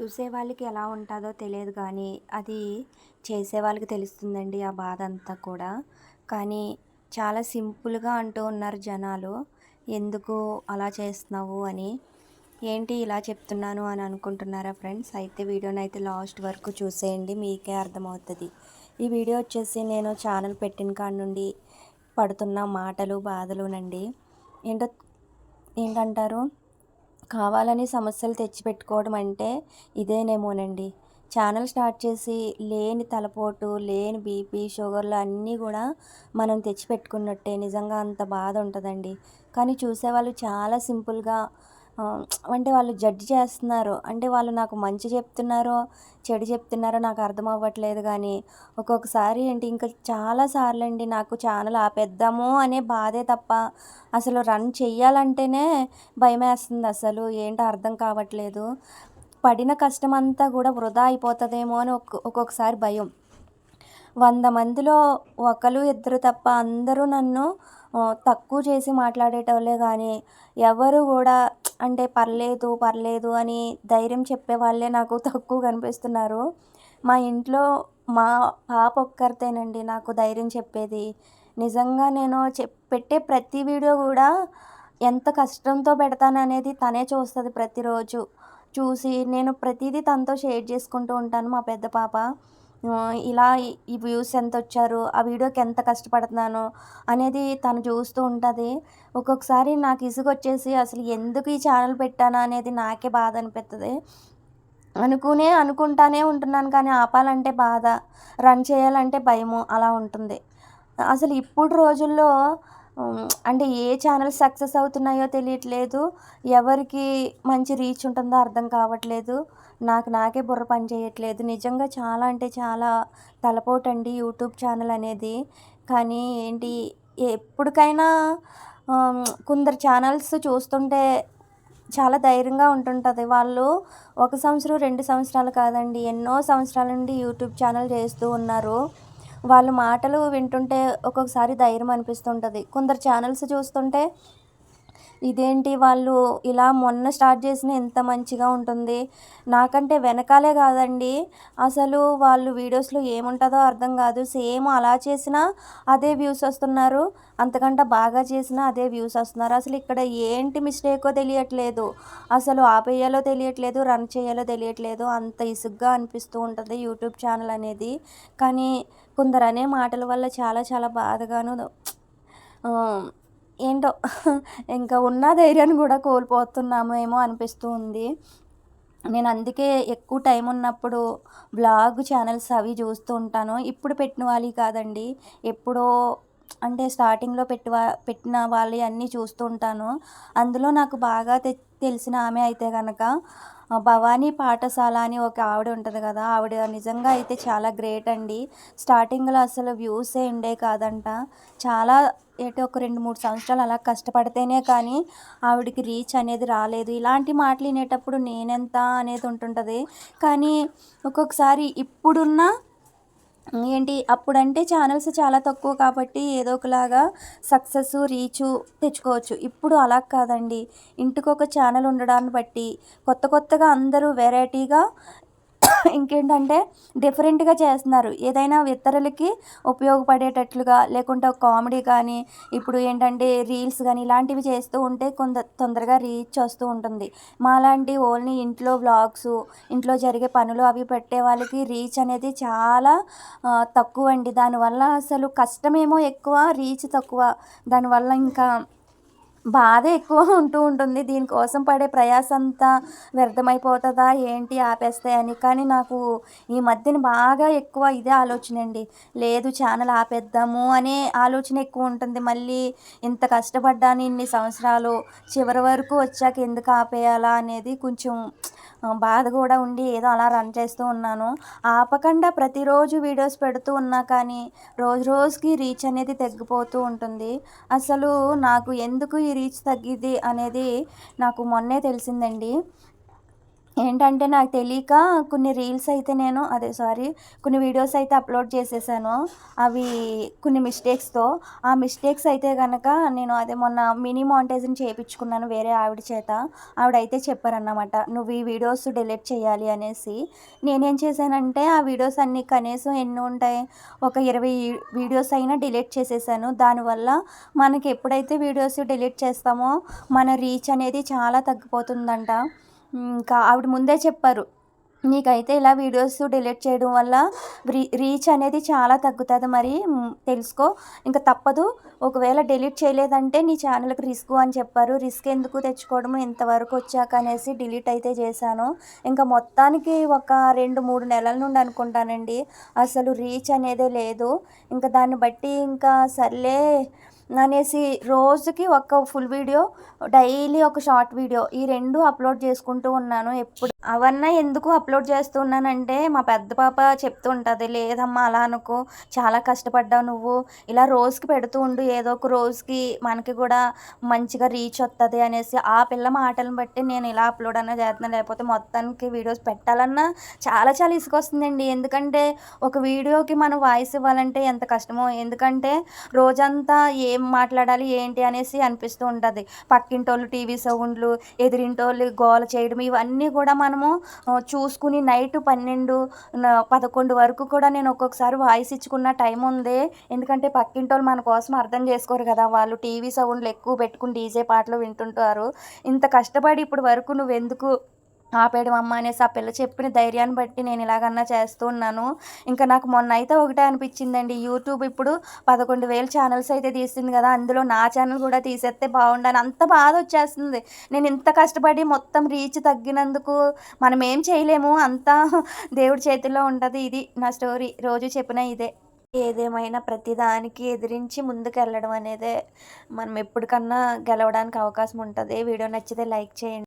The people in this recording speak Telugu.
చూసే వాళ్ళకి ఎలా ఉంటుందో తెలియదు కానీ అది చేసే వాళ్ళకి తెలుస్తుందండి ఆ బాధ అంతా కూడా. కానీ చాలా సింపుల్గా అంటూ ఉన్నారు జనాలు. ఎందుకు అలా చేస్తున్నావు? అని. ఏంటి ఇలా చెప్తున్నాను? అని అనుకుంటున్నారా ఫ్రెండ్స్? అయితే వీడియోని అయితే లాస్ట్ వరకు చూసేయండి మీకే అర్థమవుతుంది. ఈ వీడియో వచ్చేసి నేను ఛానల్ పెట్టిన కాడ నుండి పడుతున్న మాటలు బాధలునండి ఏంటో ఏంటంటారు? కావాలని సమస్యలు తెచ్చిపెట్టుకోవడం అంటే ఇదేనేమోనండి. ఛానల్ స్టార్ట్ చేసి లేని తలపోటు లేని బీపీ షుగర్లు అన్నీ కూడా మనం తెచ్చిపెట్టుకున్నట్టే. నిజంగా అంత బాధ ఉంటుందండి. కానీ చూసేవాళ్ళు చాలా సింపుల్గా అంటే వాళ్ళు జడ్జ్ చేస్తున్నారు. అంటే వాళ్ళు నాకు మంచి చెప్తున్నారో చెడు చెప్తున్నారో నాకు అర్థం అవ్వట్లేదు కానీ ఒక్కొక్కసారి ఏంటి ఇంకా చాలా సార్లు అండి నాకు ఛానల్ ఆపేద్దాము అనే బాధే తప్ప అసలు రన్ చెయ్యాలంటేనే భయం వేస్తుంది అసలు. ఏంటో అర్థం కావట్లేదు. పడిన కష్టం అంతా కూడా వృధా అయిపోతుందేమో అని ఒక్కొక్కసారి భయం. వంద మందిలో ఒకరు ఇద్దరు తప్ప అందరూ నన్ను తక్కువ చేసి మాట్లాడేటోళ్ళే కానీ ఎవరు కూడా అంటే పర్లేదు పర్లేదు అని ధైర్యం చెప్పే వాళ్ళే నాకు తక్కువ కనిపిస్తున్నారు. మా ఇంట్లో మా పాప ఒక్కరితేనండి నాకు ధైర్యం చెప్పేది. నిజంగా నేను చెప్ పెట్టే ప్రతి వీడియో కూడా ఎంత కష్టంతో పెడతాననేది తనే చూస్తుంది ప్రతిరోజు. చూసి నేను ప్రతిదీ తనతో షేర్ చేసుకుంటూ ఉంటాను మా పెద్ద పాప. ఇలా ఈ వ్యూస్ ఎంత వచ్చారు ఆ వీడియోకి ఎంత కష్టపడుతున్నాను? అనేది తను చూస్తూ ఉంటుంది. ఒక్కొక్కసారి నాకు ఇసుగొచ్చేసి అసలు ఎందుకు ఈ ఛానల్ పెట్టానా అనేది నాకే బాధ అనిపిస్తుంది అనుకునే అనుకుంటానే ఉంటున్నాను కానీ ఆపాలంటే బాధ. రన్ చేయాలంటే భయము. అలా ఉంటుంది. అసలు ఇప్పుడు రోజుల్లో అంటే ఏ ఛానల్స్ సక్సెస్ అవుతున్నాయో తెలియట్లేదు. ఎవరికి మంచి రీచ్ ఉంటుందో అర్థం కావట్లేదు. నాకు నాకే బుర్ర పని చేయట్లేదు. నిజంగా చాలా అంటే చాలా తలపోటండి యూట్యూబ్ ఛానల్ అనేది. కానీ ఏంటి ఎప్పటికైనా కొందరు ఛానల్స్ చూస్తుంటే చాలా ధైర్యంగా ఉంటుంటుంది. వాళ్ళు ఒక సంవత్సరం రెండు సంవత్సరాలు కాదండి ఎన్నో సంవత్సరాల నుండి యూట్యూబ్ ఛానల్ చేస్తూ ఉన్నారు. వాళ్ళ మాటలు వింటుంటే ఒక్కొక్కసారి ధైర్యం అనిపిస్తుంటుంది. కొందరు ఛానల్స్ చూస్తుంటే ఇదేంటి వాళ్ళు ఇలా మొన్న స్టార్ట్ చేసిన ఎంత మంచిగా ఉంటుంది? నాకంటే వెనకాలే కాదండి. అసలు వాళ్ళు వీడియోస్లో ఏముంటుందో అర్థం కాదు. సేమ్ అలా చేసినా అదే వ్యూస్ వస్తున్నారు. అంతకంటే బాగా చేసినా అదే వ్యూస్ వస్తున్నారు. అసలు ఇక్కడ ఏంటి మిస్టేకో తెలియట్లేదు. అసలు ఆపేయాలో తెలియట్లేదు. రన్ చేయాలో తెలియట్లేదు. అంత ఇసుగ్గా అనిపిస్తూ ఉంటుంది యూట్యూబ్ ఛానల్ అనేది. కానీ కొందరు అనే మాటల వల్ల చాలా చాలా బాధగాను ఏంటో ఇంకా ఉన్న ధైర్యాన్ని కూడా కోల్పోతున్నాము ఏమో అనిపిస్తూ ఉంది. నేను అందుకే ఎక్కువ టైం ఉన్నప్పుడు బ్లాగ్ ఛానల్స్ అవి చూస్తూ ఉంటాను. ఇప్పుడు పెట్టిన వాళ్ళు కాదండి. ఎప్పుడో అంటే స్టార్టింగ్లో పెట్టి పెట్టిన వాళ్ళవి అన్నీ చూస్తూ ఉంటాను. అందులో నాకు బాగా తె తెలిసిన ఆమె అయితే కనుక భవానీ పాఠశాల అని ఒక ఆవిడ ఉంటుంది కదా ఆవిడ నిజంగా అయితే చాలా గ్రేట్ అండి. స్టార్టింగ్లో అసలు వ్యూసే ఉండే కాదంట. చాలా ఏటో ఒక రెండు మూడు సంవత్సరాలు అలా కష్టపడితేనే కానీ ఆవిడకి రీచ్ అనేది రాలేదు. ఇలాంటి మాటలు వినేటప్పుడు నేనెంత అనేది ఉంటుంటుంది. కానీ ఒక్కొక్కసారి ఇప్పుడున్న ఏంటి? అప్పుడంటే ఛానల్స్ చాలా తక్కువ కాబట్టి ఏదో ఒకలాగా సక్సెస్ రీచ్ తెచ్చుకోవచ్చు. ఇప్పుడు అలా కాదండి. ఇంటికి ఒక ఛానల్ ఉండడాన్ని బట్టి కొత్త కొత్తగా అందరూ వెరైటీగా ఇంకేంటంటే డిఫరెంట్గా చేస్తున్నారు. ఏదైనా ఇతరులకి ఉపయోగపడేటట్లుగా లేకుంటే కామెడీ కానీ ఇప్పుడు ఏంటంటే రీల్స్ కానీ ఇలాంటివి చేస్తూ ఉంటే కొంత తొందరగా రీచ్ వస్తూ ఉంటుంది. మాలాంటి ఓన్లీ ఇంట్లో వ్లాగ్స్ ఇంట్లో జరిగే పనులు అవి పెట్టే వాళ్ళకి రీచ్ అనేది చాలా తక్కువ అండి దానివల్ల అసలు కష్టమేమో ఎక్కువ రీచ్ తక్కువ. దానివల్ల ఇంకా బాధ ఎక్కువ ఉంటూ ఉంటుంది. దీనికోసం పడే ప్రయాస అంతా వ్యర్థమైపోతుందా? ఏంటి ఆపేస్తే అని. కానీ నాకు ఈ మధ్యన బాగా ఎక్కువ ఇదే ఆలోచన అండి. లేదు ఛానల్ ఆపేద్దాము అనే ఆలోచన ఎక్కువ ఉంటుంది. మళ్ళీ ఇంత కష్టపడ్డాను ఇన్ని సంవత్సరాలు చివరి వరకు వచ్చాక ఎందుకు ఆపేయాలా అనేది కొంచెం బాధ కూడా ఉండి ఏదో అలా రన్ చేస్తూ ఉన్నాను. ఆపకుండా ప్రతిరోజు వీడియోస్ పెడుతూ ఉన్నా కానీ రోజు రోజుకి రీచ్ అనేది తగ్గిపోతూ ఉంటుంది. అసలు నాకు ఎందుకు ఈ రీచ్ తగ్గిది అనేది నాకు మొన్నే తెలిసిందండి. ఏంటంటే నాకు తెలియక కొన్ని రీల్స్ అయితే నేను అదే సారీ కొన్ని వీడియోస్ అయితే అప్లోడ్ చేసేసాను. అవి కొన్ని మిస్టేక్స్తో. ఆ మిస్టేక్స్ అయితే కనుక నేను అదే మొన్న మినీ మాంటేజ్ని చేయించుకున్నాను వేరే ఆవిడ చేత. ఆవిడైతే చెప్పారన్నమాట నువ్వు ఈ వీడియోస్ డిలీట్ చేయాలి అనేసి. నేనేం చేశానంటే ఆ వీడియోస్ అన్ని కనీసం ఎన్ని ఉంటాయి ఒక ఇరవై వీడియోస్ అయినా డిలీట్ చేసేసాను. దానివల్ల మనకి ఎప్పుడైతే వీడియోస్ డిలీట్ చేస్తామో మన రీచ్ అనేది చాలా తగ్గిపోతుందంట. ఇంకా ఆవిడ ముందే చెప్పారు. నీకైతే ఇలా వీడియోస్ డిలీట్ చేయడం వల్ల రీ రీచ్ అనేది చాలా తగ్గుతుంది మరి తెలుసుకో. ఇంకా తప్పదు. ఒకవేళ డిలీట్ చేయలేదంటే నీ ఛానల్కి రిస్క్ అని చెప్పారు. రిస్క్ ఎందుకు తెచ్చుకోవడము ఇంతవరకు వచ్చాక అనేసి డిలీట్ అయితే చేశాను. ఇంకా మొత్తానికి ఒక రెండు మూడు నెలల నుండి అనుకుంటానండి. అసలు రీచ్ అనేదే లేదు. ఇంకా దాన్ని బట్టి ఇంకా సర్లే అనేసి రోజుకి ఒక ఫుల్ వీడియో డైలీ ఒక షార్ట్ వీడియో ఈ రెండు అప్లోడ్ చేసుకుంటూ ఉన్నాను ఎప్పుడు. అవన్నీ ఎందుకు అప్లోడ్ చేస్తున్నానంటే మా పెద్ద పాప చెప్తూ ఉంటుంది లేదమ్మా అలా అనుకో. చాలా కష్టపడ్డావు నువ్వు. ఇలా రోజుకి పెడుతూ ఉండు. ఏదో ఒక రోజుకి మనకి కూడా మంచిగా రీచ్ వస్తుంది అనేసి ఆ పిల్ల మాటలను బట్టి నేను ఇలా అప్లోడ్ అన్న చేస్తున్నాను లేకపోతే మొత్తానికి వీడియోస్ పెట్టాలన్నా చాలా చాలా ఇసుకొస్తుందండి. ఎందుకంటే ఒక వీడియోకి మనం వాయిస్ ఇవ్వాలంటే ఎంత కష్టమో. ఎందుకంటే రోజంతా ఏం మాట్లాడాలి ఏంటి అనేసి అనిపిస్తూ ఉంటుంది. పక్కింటోళ్ళు టీవీ సౌండ్లు ఎదిరింటోళ్ళు గోల చేయడం ఇవన్నీ కూడా మనము చూసుకుని నైట్ పన్నెండు న- పదకొండు వరకు కూడా నేను ఒక్కొక్కసారి వాయిస్ ఇచ్చుకున్న టైం ఉంది. ఎందుకంటే పక్కింటోళ్ళు మన కోసం అర్థం చేసుకోరు కదా. వాళ్ళు టీవీ సౌండ్లు ఎక్కువ పెట్టుకుని డీజే పాటలు వింటుంటారు. ఇంత కష్టపడి ఇప్పుడు వరకు నువ్వెందుకు ఆపేయడం అమ్మ అనేసి ఆ పిల్ల చెప్పిన ధైర్యాన్ని బట్టి నేను ఇలాగన్నా చేస్తూ ఉన్నాను. ఇంకా నాకు మొన్న అయితే ఒకటే అనిపించిందండి. యూట్యూబ్ ఇప్పుడు పదకొండు వేల ఛానల్స్ అయితే తీసింది కదా అందులో నా ఛానల్ కూడా తీసేస్తే బాగుండాలి అంత బాధ వచ్చేస్తుంది. నేను ఇంత కష్టపడి మొత్తం రీచ్ తగ్గినందుకు మనం ఏం చేయలేము. అంతా దేవుడి చేతిలో ఉంటుంది ఇది. నా స్టోరీ రోజు చెప్పిన ఇదే. ఏదేమైనా ప్రతిదానికి ఎదిరించి ముందుకు వెళ్ళడం అనేదే మనం ఎప్పటికన్నా గెలవడానికి అవకాశం ఉంటుంది. వీడియో నచ్చితే లైక్ చేయండి.